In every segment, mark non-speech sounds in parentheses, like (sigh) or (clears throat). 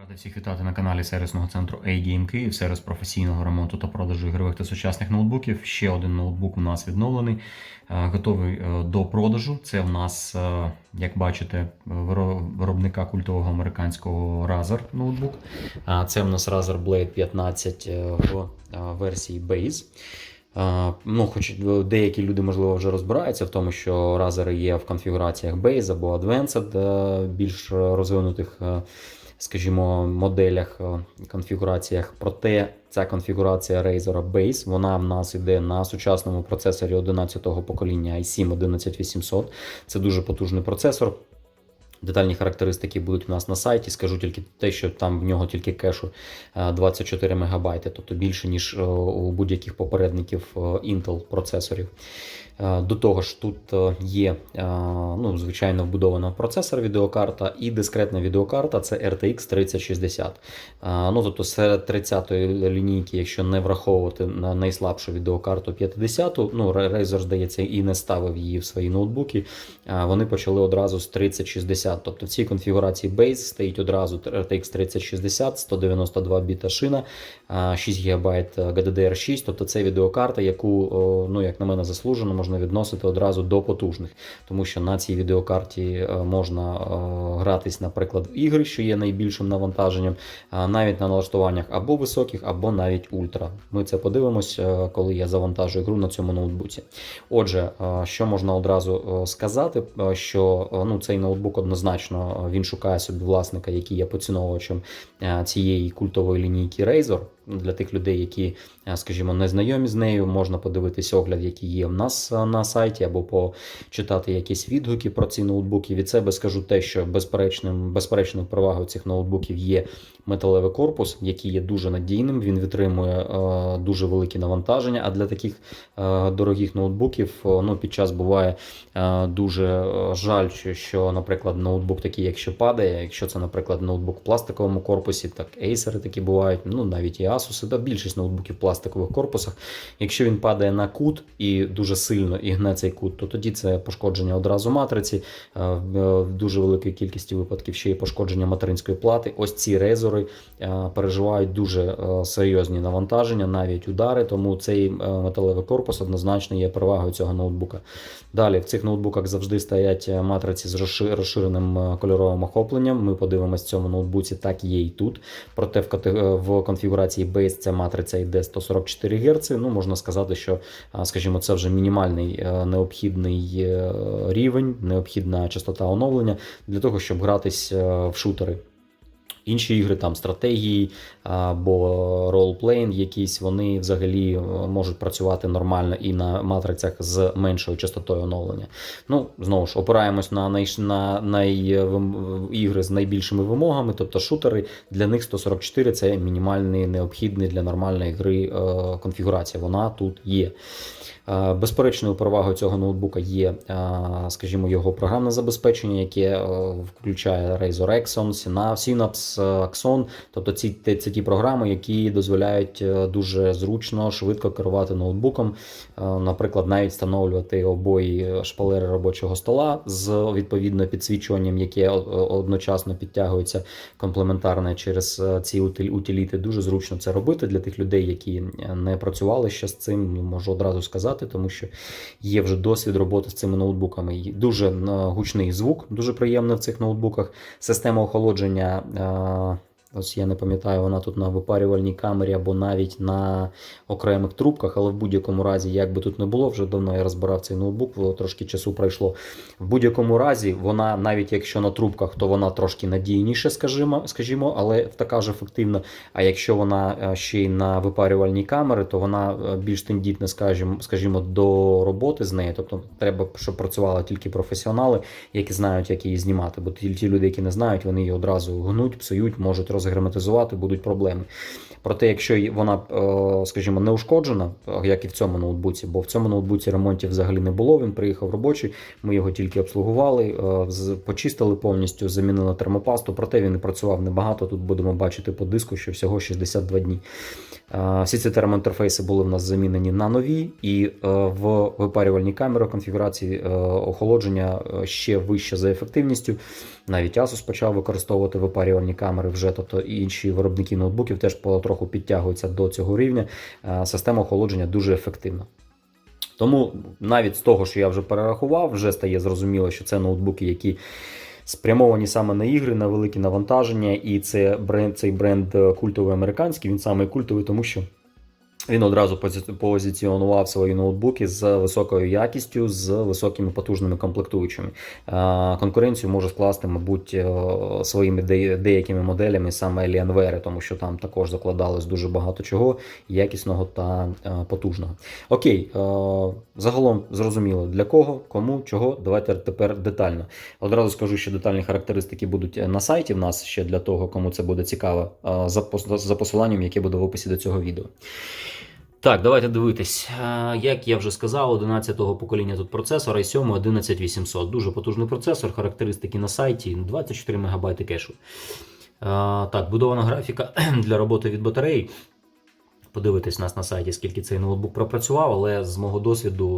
Радий всіх вітати на каналі сервісного центру A-Game Київ, сервіс професійного ремонту та продажу ігрових та сучасних ноутбуків. Ще один ноутбук у нас відновлений, е, готовий е, до продажу. Це в нас, е, як бачите, виробника культового американського Razer ноутбук. Це в нас Razer Blade 15 е, в версії Base. Ну, хоч деякі люди, можливо, вже розбираються в тому, що Razer є в конфігураціях Base або Advanced, більш розвинутих, скажімо, моделях, е, конфігураціях. Проте ця конфігурація Razer Base, вона в нас йде на сучасному процесорі 11-го покоління i7 11800. Це дуже потужний процесор. Детальні характеристики будуть у нас на сайті. Скажу тільки те, що там в нього тільки кешу е, 24 МБ, тобто більше, ніж е, у будь-яких попередників е, Intel процесорів. Е, До того ж, тут е, є е, ну, звичайно вбудована процесор відеокарта і дискретна відеокарта це RTX 3060. Е, Ну, тобто серед 30-ї лінійки, якщо не враховувати на найслабшу відеокарту 50-ту, ну Razer, здається, і не ставив її в свої ноутбуки. Вони почали одразу з 3060. Тобто в цій конфігурації Base стоїть одразу RTX 3060, 192 біта шина, е, 6 ГБ GDDR6. Тобто це відеокарта, яку, ну як на мене, заслужено можна відносити одразу до потужних, тому що на цій відеокарті е, можна е, гратись, наприклад, в ігри, що є найбільшим навантаженням, навіть на налаштуваннях або високих, або навіть ультра. Ми це подивимось, е, коли я завантажую гру на цьому ноутбуці. Отже, е, що можна одразу е, сказати, е, що е, ну, цей ноутбук однозначно е, він шукає собі власника, який є поціновувачем е, цієї культової лінійки Razer. Для тих людей, які, е, скажімо, не знайомі з нею, можна подивитись огляд, який є в нас е, на сайті, або почитати якісь відгуки про ці ноутбуки. Від себе скажу те, що безперечним, безперечною перевагою цих ноутбуків є металевий корпус, який є дуже надійним. Він витримує е, дуже великі навантаження. А для таких дорогих ноутбуків ну, під час буває дуже жаль, що, що, наприклад, ноутбук такий, якщо падає, якщо це, наприклад, ноутбук в пластиковому корпусі, так Acer такі бувають, ну навіть і Asus, да, більшість ноутбуків в пластикових корпусах. Якщо він падає на кут і дуже сильно і гне цей кут, то тоді це пошкодження одразу матриці. е, В в дуже великій кількості випадків ще є пошкодження материнської плати. Ось ці резори е, переживають дуже е, серйозні навантаження, навіть удари. Тому цей е, металевий корпус однозначно є перевагою цього ноутбука. Далі в цих ноутбуках завжди стоять е, матриці з розширеним е, кольоровим охопленням. Ми подивимося в цьому ноутбуці, так є і тут. Проте е, в конфігурації Base ця матриця йде 144 Гц. Ну, можна сказати, що, скажімо, це вже мінімальний е, необхідний е, рівень, необхідна частота оновлення для того, щоб гратись е, в шутери. Інші ігри, там стратегії або ролплейн якісь, вони взагалі е, можуть працювати нормально і на матрицях з меншою частотою оновлення. Ну, знову ж, опираємось на, най, на най, ігри з найбільшими вимогами, тобто шутери, для них 144 це мінімальний необхідний для нормальної гри е, конфігурація. Вона тут є. Е, Безперечною перевагою цього ноутбука є, е, скажімо, його програмне забезпечення, яке е, включає Razer Exon, Synapse, Axon. Тобто ці це ті програми, які дозволяють дуже зручно, швидко керувати ноутбуком. Наприклад, навіть встановлювати обої шпалери робочого стола з відповідно підсвічуванням, яке одночасно підтягується комплементарне через ці утиліти. Дуже зручно це робити для тих людей, які не працювали ще з цим. Можу одразу сказати, тому що є вже досвід роботи з цими ноутбуками. Дуже е, гучний звук, дуже приємний в цих ноутбуках. Система охолодження. Ось я не пам'ятаю, вона тут на випарювальній камері або навіть на окремих трубках, але в будь-якому разі, як би тут не було, вже давно я розбирав цей ноутбук, трошки часу пройшло. В будь-якому разі, вона, навіть якщо на трубках, то вона трошки надійніше, скажімо, скажімо, але така ж ефективна. А якщо вона е, ще й на випарювальній камери, то вона е, більш тендітна, скажімо, скажімо, до роботи з нею. Тобто треба, щоб працювали тільки професіонали, які знають, як її знімати. Бо ті, люди, які не знають, вони її одразу гнуть, псують, можуть розгерметизувати, будуть проблеми. Проте, якщо вона, е, скажімо, не ушкоджена, е, як і в цьому ноутбуці, бо в цьому ноутбуці ремонтів взагалі не було. Він приїхав робочий, ми його тільки обслугували, е, почистили повністю, замінили термопасту. Проте він і працював небагато. Тут будемо бачити по диску, що всього 62 дні. Всі ці термоінтерфейси були в нас замінені на нові, і в випарювальній камері конфігурації охолодження ще вище за ефективністю. Навіть Asus почав використовувати випарювальні камери вже, тобто інші виробники ноутбуків теж потроху підтягується до цього рівня. Е, Система охолодження дуже ефективна. Тому навіть з того, що я вже перерахував, вже стає зрозуміло, що це ноутбуки, які спрямовані саме на ігри, на великі навантаження, і це бренд, цей бренд е, культовий американський. Він саме культовий, тому що він одразу пози- позиціонував свої ноутбуки з високою якістю, з високими потужними комплектуючими. Конкуренцію може скласти, мабуть, е, своїми деякими моделями саме Alienware, тому що там також закладалось дуже багато чого якісного та е, потужного. Окей, е, загалом зрозуміло для кого, кому, чого. Давайте тепер детально. Одразу скажу, що детальні характеристики будуть на сайті в нас ще для того, кому це буде цікаво, за посиланням, яке буде в описі до цього відео. Так, давайте дивитись. Е, Як я вже сказав, 11-го покоління тут процесор i7 11800. Дуже потужний процесор, характеристики на сайті 24 МБ кешу. Е, Так, будована графіка (clears throat) для роботи від батареї. Подивитись нас на сайті, скільки цей ноутбук пропрацював, але з мого досвіду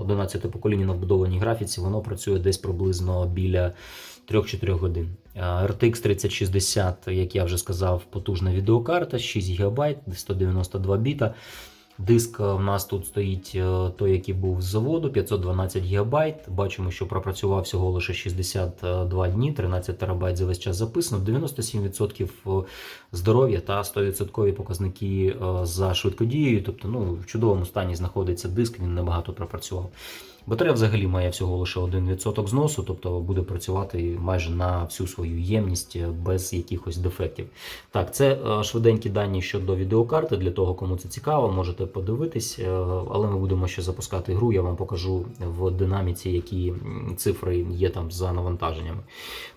11 покоління на вбудованій графіці, воно працює десь приблизно біля 3-4 годин. Е, RTX 3060, як я вже сказав, потужна відеокарта, 6 ГБ, 192 біта. Диск е, в нас тут стоїть е, той, який був з заводу, 512 ГБ. Бачимо, що пропрацював всього лише 62 дні, 13 ТБ за весь час записано, 97% здоров'я та 100% показники е, за швидкодією. Тобто, ну, в чудовому стані знаходиться диск, він небагато пропрацював. Батарея взагалі має всього лише 1% зносу, тобто буде працювати майже на всю свою ємність без якихось дефектів. Так, це е, швиденькі дані щодо відеокарти. Для того, кому це цікаво, можете подивитись. е, Але ми будемо ще запускати гру. Я вам покажу в динаміці, які цифри є там за навантаженнями.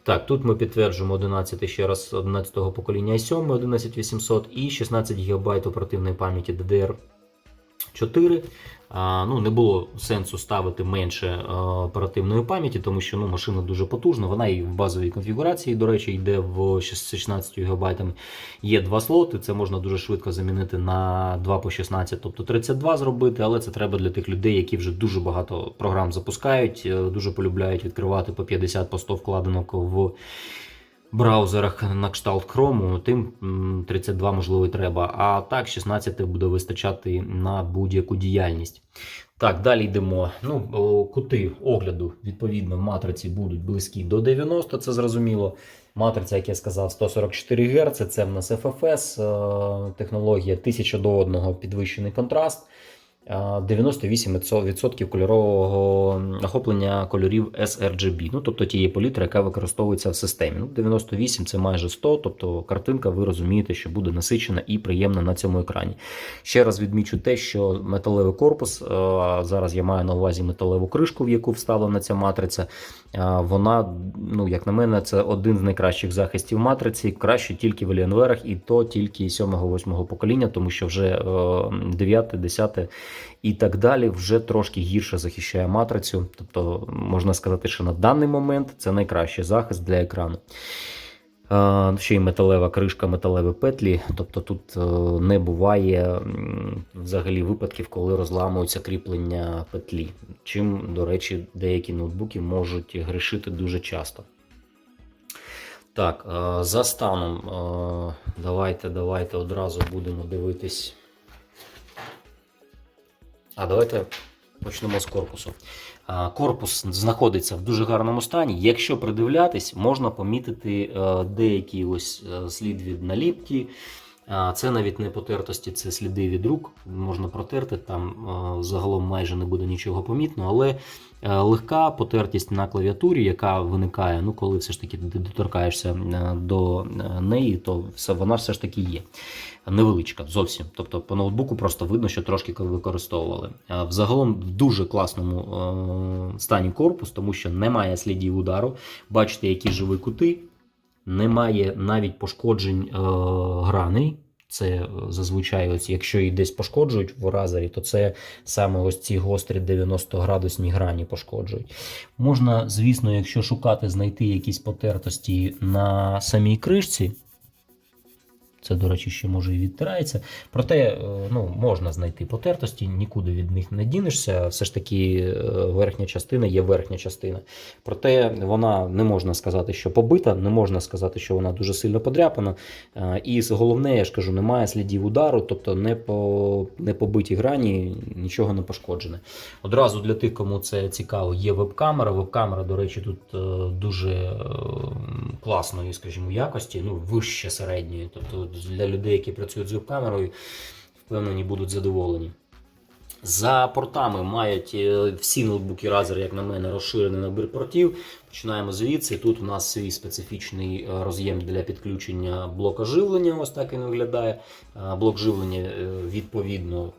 Так, тут ми підтверджуємо 11 ще раз 11 покоління i7 11800 і 16 ГБ оперативної пам'яті DDR 4. Ну, не було сенсу ставити менше е, оперативної пам'яті, тому що ну, машина дуже потужна. Вона і в базовій конфігурації, до речі, йде в 16 ГБ. Є два слоти. Це можна дуже швидко замінити на 2 по 16, тобто 32 зробити. Але це треба для тих людей, які вже дуже багато програм запускають, е, дуже полюбляють відкривати по 50 по 100 вкладинок в браузерах на кшталт Chrome, тим 32 можливо і треба. А так 16 буде вистачати на будь-яку діяльність. Так, далі йдемо. Ну, кути огляду, відповідно, в матриці будуть близькі до 90, це зрозуміло. Матриця, як я сказав, 144 Гц, це в нас FFS, е, технологія 1000 до 1 підвищений контраст. Е, 98% кольорового охоплення кольорів sRGB, ну тобто тієї палітри, яка використовується в системі. Ну, 98 це майже 100, тобто картинка, ви розумієте, що буде насичена і приємна на цьому екрані. Ще раз відмічу те, що металевий корпус, зараз я маю на увазі металеву кришку, в яку вставлена ця матриця. Е, Вона, ну як на мене, це один з найкращих захистів матриці. Краще тільки в Alienware, і то тільки 7-8 покоління, тому що вже 9, 10 і так далі вже трошки гірше захищає матрицю. Тобто, можна сказати, що на даний момент це найкращий захист для екрану. Е, Ще й металева кришка, металеві петлі. Тобто тут е, не буває взагалі випадків, коли розламуються кріплення петлі. Чим, до речі, деякі ноутбуки можуть грішити дуже часто. Так, е, за станом, давайте, давайте одразу будемо дивитись. А давайте почнемо з корпусу. А, Корпус знаходиться в дуже гарному стані. Якщо придивлятись, можна помітити деякі деякий ось е, слід від наліпки. Це навіть не потертості, це сліди від рук. Можна протерти, там е, загалом майже не буде нічого помітно, але е, легка потертість на клавіатурі, яка виникає, ну коли все ж таки доторкаєшся е, до неї, то вона все ж таки є невеличка зовсім. Тобто по ноутбуку просто видно, що трошки використовували. Взагалом в дуже класному стані корпус, тому що немає слідів удару. Бачите, які живі кути, немає навіть пошкоджень е, граней. Це е, зазвичай, ось, якщо її десь пошкоджують в разері, то це саме ось ці гострі 90-градусні грані пошкоджують. Можна, звісно, якщо шукати, знайти якісь потертості на самій кришці, Це, до речі, ще може і відтирається. Проте е, ну, можна знайти потертості, нікуди від них не дінешся. Все ж таки, е, верхня частина є верхня частина. Проте вона не можна сказати, що побита, не можна сказати, що вона дуже сильно подряпана. Е, І головне, я ж кажу, немає слідів удару, тобто не по не побиті грані, нічого не пошкоджене. Одразу для тих, кому це цікаво, є веб-камера. Веб-камера, до речі, тут дуже класної, скажімо, якості, ну вище середньої. Тобто для людей, які працюють з веб-камерою, впевнені будуть задоволені. За портами мають е, всі ноутбуки Razer, як на мене, розширений набір портів. Починаємо звідси. Тут у нас свій специфічний е, роз'єм для підключення блока живлення. Ось так він виглядає. Блок живлення е, відповідно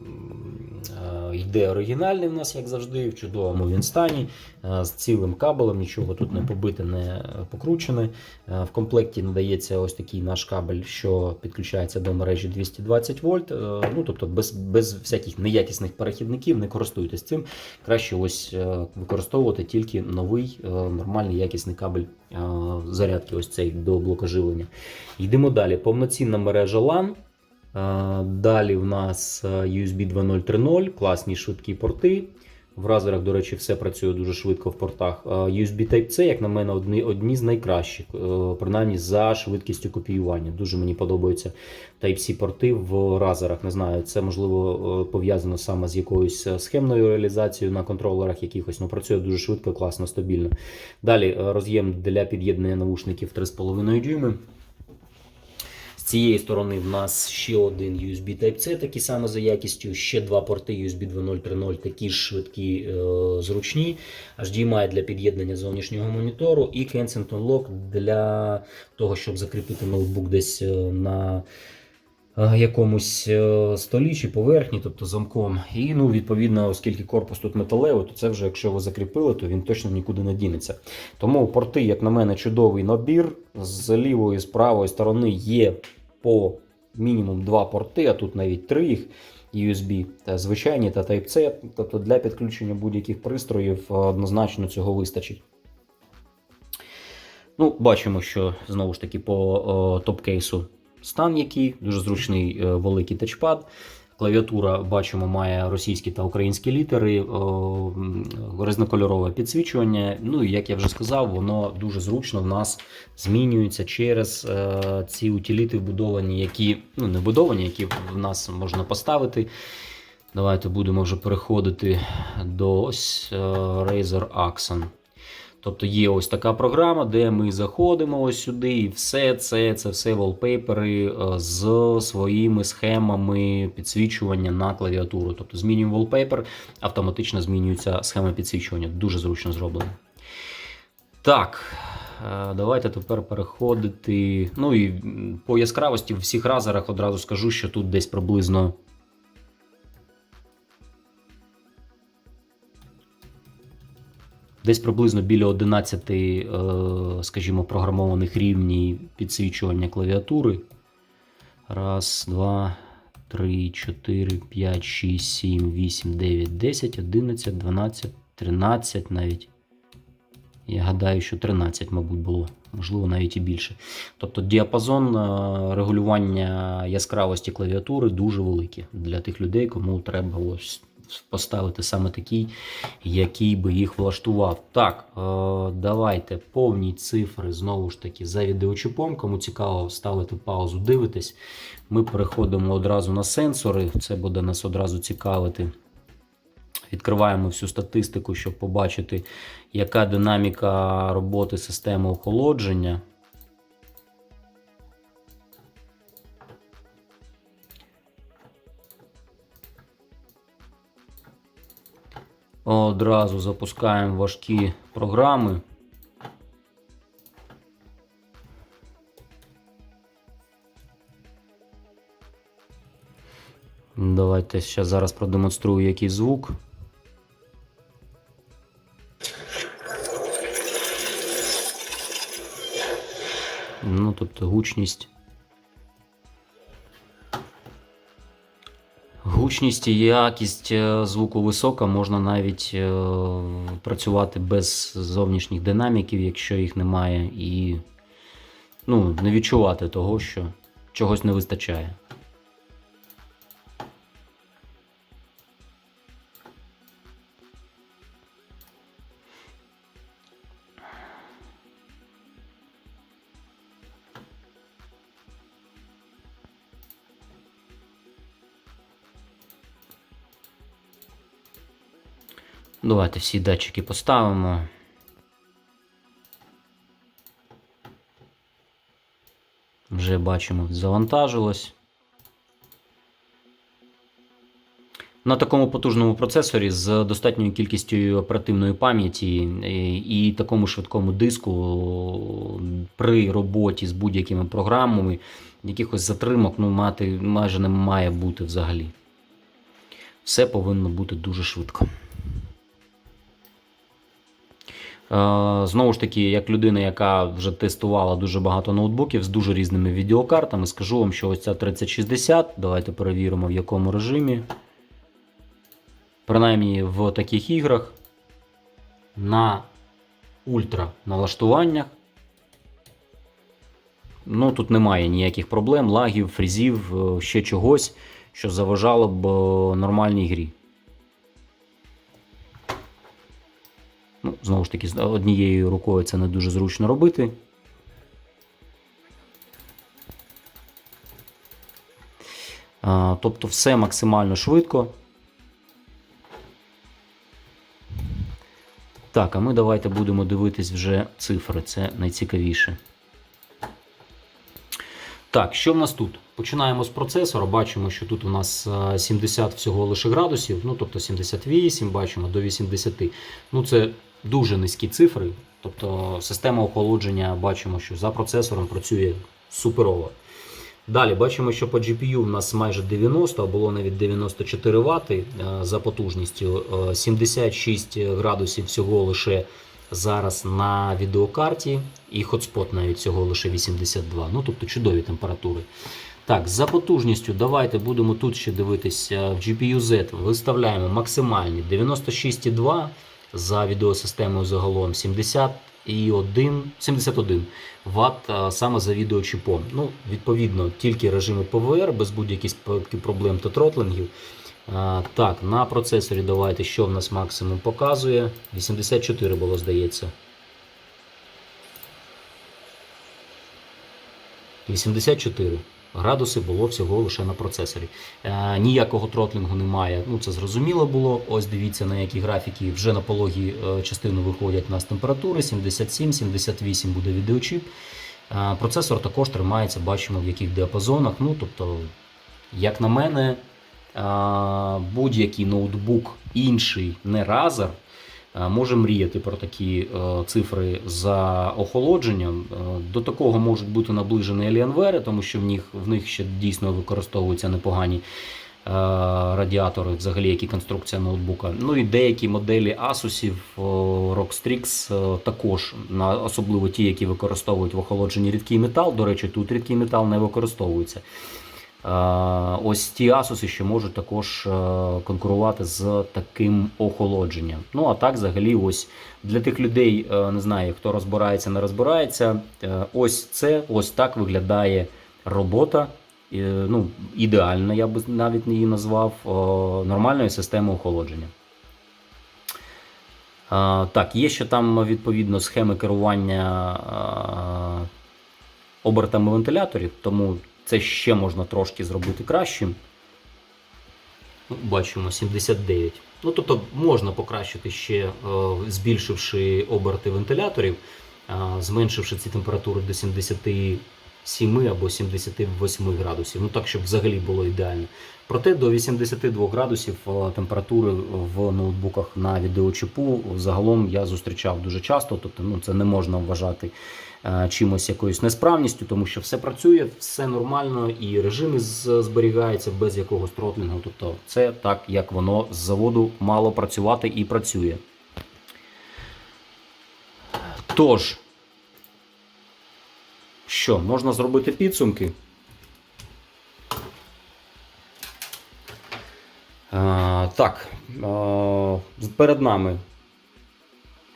е, йде оригінальний в нас, як завжди, в чудовому він стані. е, З цілим кабелем, нічого тут не побите, не покручене. В комплекті надається ось такий наш кабель, що підключається до мережі 220 вольт. Ну тобто без, без всяких неякісних перехідників не користуйтесь цим. Краще ось використовувати тільки новий нормальний якісний кабель зарядки, ось цей до блока живлення. Йдемо далі. Повноцінна мережа LAN. Е, Далі в нас е, USB 2.0.3.0, класні швидкі порти. В разерах, до речі, все працює дуже швидко в портах. Е, USB Type-C, як на мене, одні, одні з найкращих, принаймні за швидкістю копіювання. Дуже мені подобаються Type-C порти в разерах. Не знаю, це можливо пов'язано саме з якоюсь схемною реалізацією на контролерах якихось. Ну, працює дуже швидко, класно, стабільно. Далі роз'єм для під'єднання навушників 3,5 дюйми. Цієї сторони в нас ще один USB Type-C, такий самий за якістю, ще два порти USB 2.0.3.0, такі ж швидкі, е, зручні. HDMI для під'єднання зовнішнього монітору і Kensington Lock для того, щоб закріпити ноутбук десь е, на е, якомусь е, столі чи поверхні, тобто замком. І ну, відповідно, оскільки корпус тут металевий, то це вже якщо ви закріпили, то він точно нікуди не дінеться. Тому порти, як на мене, чудовий набір. З лівої, з правої сторони є по мінімум два порти, а тут навіть три їх. USB та звичайні та Type-C, тобто для підключення будь-яких пристроїв е, однозначно цього вистачить. Ну, бачимо, що знову ж таки по е, топ-кейсу стан, який дуже зручний е, великий тачпад. Клавіатура, бачимо, має російські та українські літери, е, різнокольорове підсвічування. Ну і як я вже сказав, воно дуже зручно в нас змінюється через е, ці утиліти вбудовані, які ну не вбудовані, які в нас можна поставити. Давайте будемо вже переходити до ось е, Razer Axon. Тобто є ось така програма, де ми заходимо ось сюди, і все це, це все волпейпери е, з своїми схемами підсвічування на клавіатуру. Тобто змінюємо wallpaper, автоматично змінюється схема підсвічування. Дуже зручно зроблено. Так, е, давайте тепер переходити. Ну і по яскравості в всіх разерах одразу скажу, що тут десь приблизно. Десь приблизно біля 11, е, скажімо, програмованих рівнів підсвічування клавіатури. Раз, два, три, чотири, п'ять, шість, сім, вісім, дев'ять, десять, одинадцять, дванадцять, тринадцять навіть. Я гадаю, що 13, мабуть, було, можливо, навіть і більше. Тобто діапазон е, регулювання яскравості клавіатури дуже великий для тих людей, кому треба ось поставити саме такий, який би їх влаштував. Так, е, давайте повні цифри знову ж таки за відеочіпом. Кому цікаво, ставити паузу, дивитесь. Ми переходимо одразу на сенсори. Це буде нас одразу цікавити. Відкриваємо всю статистику, щоб побачити, яка динаміка роботи системи охолодження. Одразу запускаємо важкі програми. Давайте ще зараз продемонструю який звук. Ну, тобто гучність. Гучність і якість е, звуку висока, можна навіть е, працювати без зовнішніх динаміків, якщо їх немає, і ну, не відчувати того, що чогось не вистачає. Давайте всі датчики поставимо. Вже бачимо, завантажилось. На такому потужному процесорі з достатньою кількістю оперативної пам'яті і, такому швидкому диску при роботі з будь-якими програмами якихось затримок ну, мати майже не має бути взагалі. Все повинно бути дуже швидко. Е, Знову ж таки, як людина, яка вже тестувала дуже багато ноутбуків з дуже різними відеокартами, скажу вам, що ось ця 3060, давайте перевіримо в якому режимі. Принаймні в таких іграх на ультра налаштуваннях. Ну, тут немає ніяких проблем, лагів, фрізів, е, ще чогось, що заважало б е, нормальній грі. Ну, знову ж таки, однією рукою це не дуже зручно робити. А, тобто все максимально швидко. Так, а ми давайте будемо дивитись вже цифри, це найцікавіше. Так, що в нас тут? Починаємо з процесора. Бачимо, що тут у нас е, 70 всього лише градусів, ну тобто 78, бачимо до 80. Ну це дуже низькі цифри. Тобто система охолодження бачимо, що за процесором працює суперово. Далі бачимо, що по GPU в нас майже 90, а було навіть 94 Вт е, за потужністю. Е, 76 градусів всього лише зараз на відеокарті, і хотспот навіть всього лише 82. Ну тобто чудові температури. Так, за потужністю давайте будемо тут ще дивитися в GPU-Z. Виставляємо максимальні 96,2 за відеосистемою загалом 71, 71 Вт саме за відеочіпом. Ну, відповідно, тільки режими ПВР без будь-яких проблем та тротлингів. Так, на процесорі давайте, що в нас максимум показує. 84 було, здається. 84 градуси було всього лише на процесорі. Е, ніякого тротлінгу немає. Ну це зрозуміло було. Ось дивіться на які графіки вже на пологі е, частину виходять у нас температури. 77-78 буде відеочіп. Е, процесор також тримається, бачимо в яких діапазонах. Ну тобто, як на мене, е, будь-який ноутбук інший, не Razer, може мріяти про такі е, цифри за охолодженням. Е, До такого можуть бути наближені Alienware, тому що в них, в них ще дійсно використовуються непогані е, радіатори, взагалі, які конструкція ноутбука. Ну і деякі моделі Asus, Rockstrix е, також, особливо ті, які використовують в охолодженні рідкий метал. До речі, тут рідкий метал не використовується. Е, Ось ті Asus, що можуть також е, конкурувати з таким охолодженням. Ну а так, взагалі, ось для тих людей, е, не знаю, хто розбирається, не розбирається. Ось це ось так виглядає робота. Ну, ідеальна, я би навіть її назвав нормальної системи охолодження. Так, є ще там відповідно схеми керування обертами вентиляторів, тому це ще можна трошки зробити кращим. Ну, Бачимо 79. Ну, тобто можна покращити ще, е, збільшивши оберти вентиляторів, зменшивши ці температури до 77 або 78 градусів. Ну так, щоб взагалі було ідеально. Проте до 82 градусів е, температури в ноутбуках на відеочіпу загалом я зустрічав дуже часто. Тобто, ну це не можна вважати е, чимось якоюсь несправністю, тому що все працює, все нормально, і режими зберігаються без якогось тротлінгу. Тобто, це так, як воно з заводу мало працювати і працює. Тож, що, можна зробити підсумки? Е, так, е, перед нами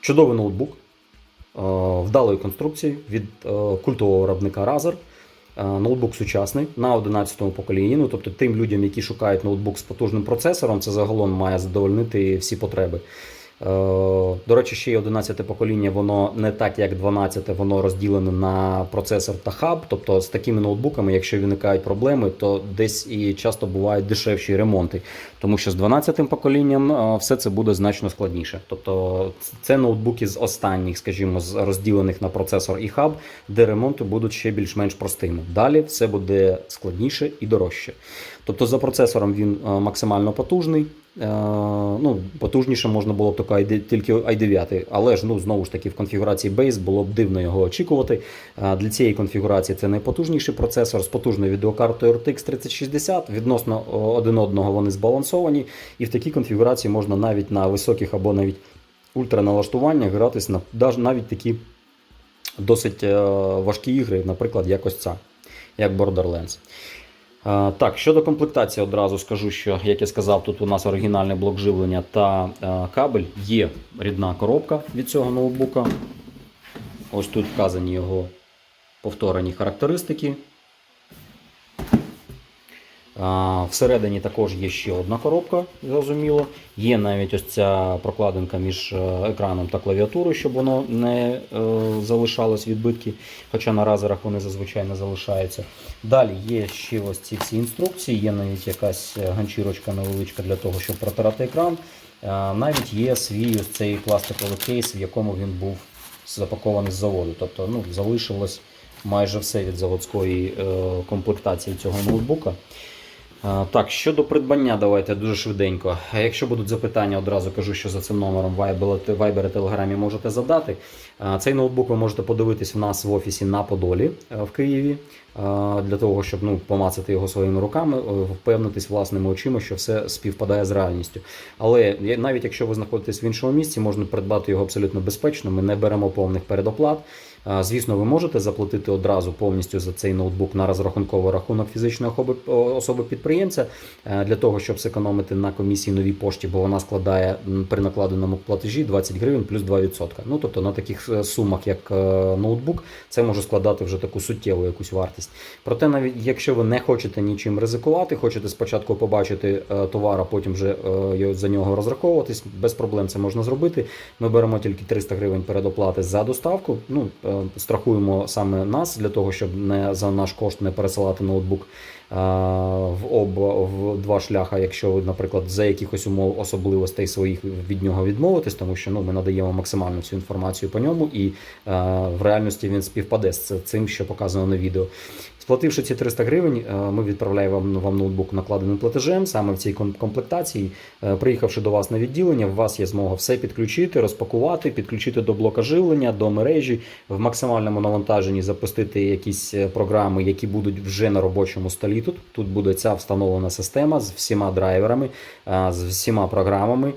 чудовий ноутбук вдалої конструкції від культового виробника Razer. Ноутбук сучасний на 11 поколінні. Ну, тобто тим людям, які шукають ноутбук з потужним процесором, це загалом має задовольнити всі потреби. Е, До речі, ще й 11 покоління, воно не так як 12, воно розділене на процесор та хаб. Тобто з такими ноутбуками, якщо виникають проблеми, то десь і часто бувають дешевші ремонти. Тому що з 12 поколінням е, все це буде значно складніше. Тобто це ноутбуки з останніх, скажімо, з розділених на процесор і хаб, де ремонти будуть ще більш-менш простими. Далі все буде складніше і дорожче. Тобто за процесором він е, максимально потужний. Е, Ну, потужніше можна було б тільки i9, але ж ну знову ж таки в конфігурації Base було б дивно його очікувати. Е, Для цієї конфігурації це найпотужніший процесор з потужною відеокартою RTX 3060. Відносно один одного вони збалансовані, і в такій конфігурації можна навіть на високих або навіть ультраналаштуваннях гратись на навіть такі досить важкі ігри, наприклад, як ось ця, як Borderlands. Е, Так, щодо комплектації, одразу скажу, що, як я сказав, тут у нас оригінальний блок живлення та е, кабель. Є рідна коробка від цього ноутбука. Ось тут вказані його повторені характеристики. Всередині також є ще одна коробка, зрозуміло. Є навіть ось ця прокладинка між е, екраном та клавіатурою, щоб воно не е, залишалось відбитки, хоча на разерах вони зазвичай не залишаються. Далі є ще ось ці всі інструкції, є навіть якась е, ганчірочка невеличка для того, щоб протирати екран. Навіть є свій ось цей пластиковий кейс, в якому він був запакований з заводу. Тобто ну, залишилось майже все від заводської комплектації цього ноутбука. Так, щодо придбання, давайте дуже швиденько. Якщо будуть запитання, одразу кажу, що за цим номером Viber і Telegram можете задати. Цей ноутбук ви можете подивитись в нас в офісі на Подолі е, в Києві, е, для того, щоб ну, помацати його своїми руками, е, впевнитись власними очима, що все співпадає з реальністю. Але навіть якщо ви знаходитесь в іншому місці, можна придбати його абсолютно безпечно. Ми не беремо повних передоплат. Звісно, ви можете заплатити одразу повністю за цей ноутбук на розрахунковий рахунок фізичної особи, підприємця е, для того, щоб зекономити на комісії новій пошті, бо вона складає при накладеному платежі 20 гривень плюс 2%. Ну тобто на таких е, сумах, як е, ноутбук, це може складати вже таку суттєву якусь вартість. Проте, навіть якщо ви не хочете нічим ризикувати, хочете спочатку побачити товар, а потім вже за нього розраховуватись, без проблем це можна зробити. Ми беремо тільки 300 гривень передоплати за доставку. Ну, страхуємо саме нас для того, щоб не за наш кошт не пересилати ноутбук е, в об в два шляха, якщо ви, наприклад, за якихось умов особливостей своїх від нього відмовитись, тому що ну, ми надаємо максимальну всю інформацію по ньому, і е, в реальності він співпаде з цим, що показано на відео. Сплативши ці 300 гривень, е, ми відправляємо вам, вам ноутбук накладеним платежем саме в цій комплектації. Е, Приїхавши до вас на відділення, у вас є змога все підключити, розпакувати, підключити до блока живлення, до мережі, в максимальному навантаженні запустити якісь е, програми, які будуть вже на робочому столі. Тут тут буде ця встановлена система з всіма драйверами, з всіма програмами.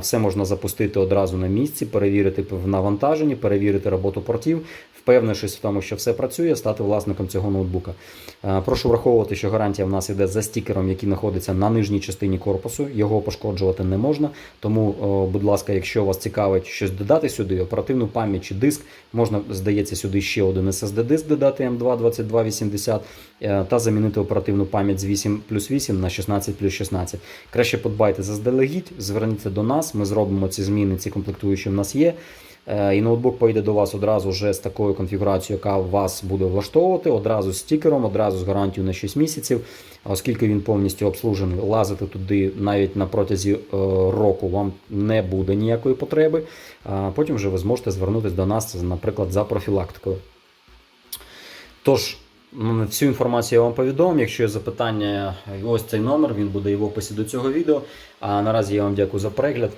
Все можна запустити одразу на місці, перевірити в навантаженні, перевірити роботу портів, впевнившись в тому, що все працює, стати власником цього ноутбука. Е, Прошу враховувати, що гарантія в нас йде за стікером, який знаходиться на нижній частині корпусу. Його пошкоджувати не можна. Тому, будь ласка, якщо вас цікавить щось додати сюди, оперативну пам'ять чи диск, можна, здається, сюди ще один SSD-диск додати M2 2280 е, та замінити оперативну пам'ять з 8 плюс 8 на 16 плюс 16. Краще подбайте заздалегідь, зверніться до нас, ми зробимо ці зміни, ці комплектуючі в нас є. Е, І ноутбук поїде до вас одразу вже з такою конфігурацією, яка вас буде влаштовувати, одразу з стікером, одразу з гарантією на 6 місяців, оскільки він повністю обслужений, лазити туди навіть на протязі е, року вам не буде ніякої потреби. Потім вже ви зможете звернутися до нас, наприклад, за профілактикою. Тож, всю інформацію я вам повідомив. Якщо є запитання, ось цей номер, він буде і в описі до цього відео. А наразі я вам дякую за перегляд.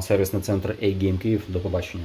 Сервісний центр A-Game Київ. До побачення.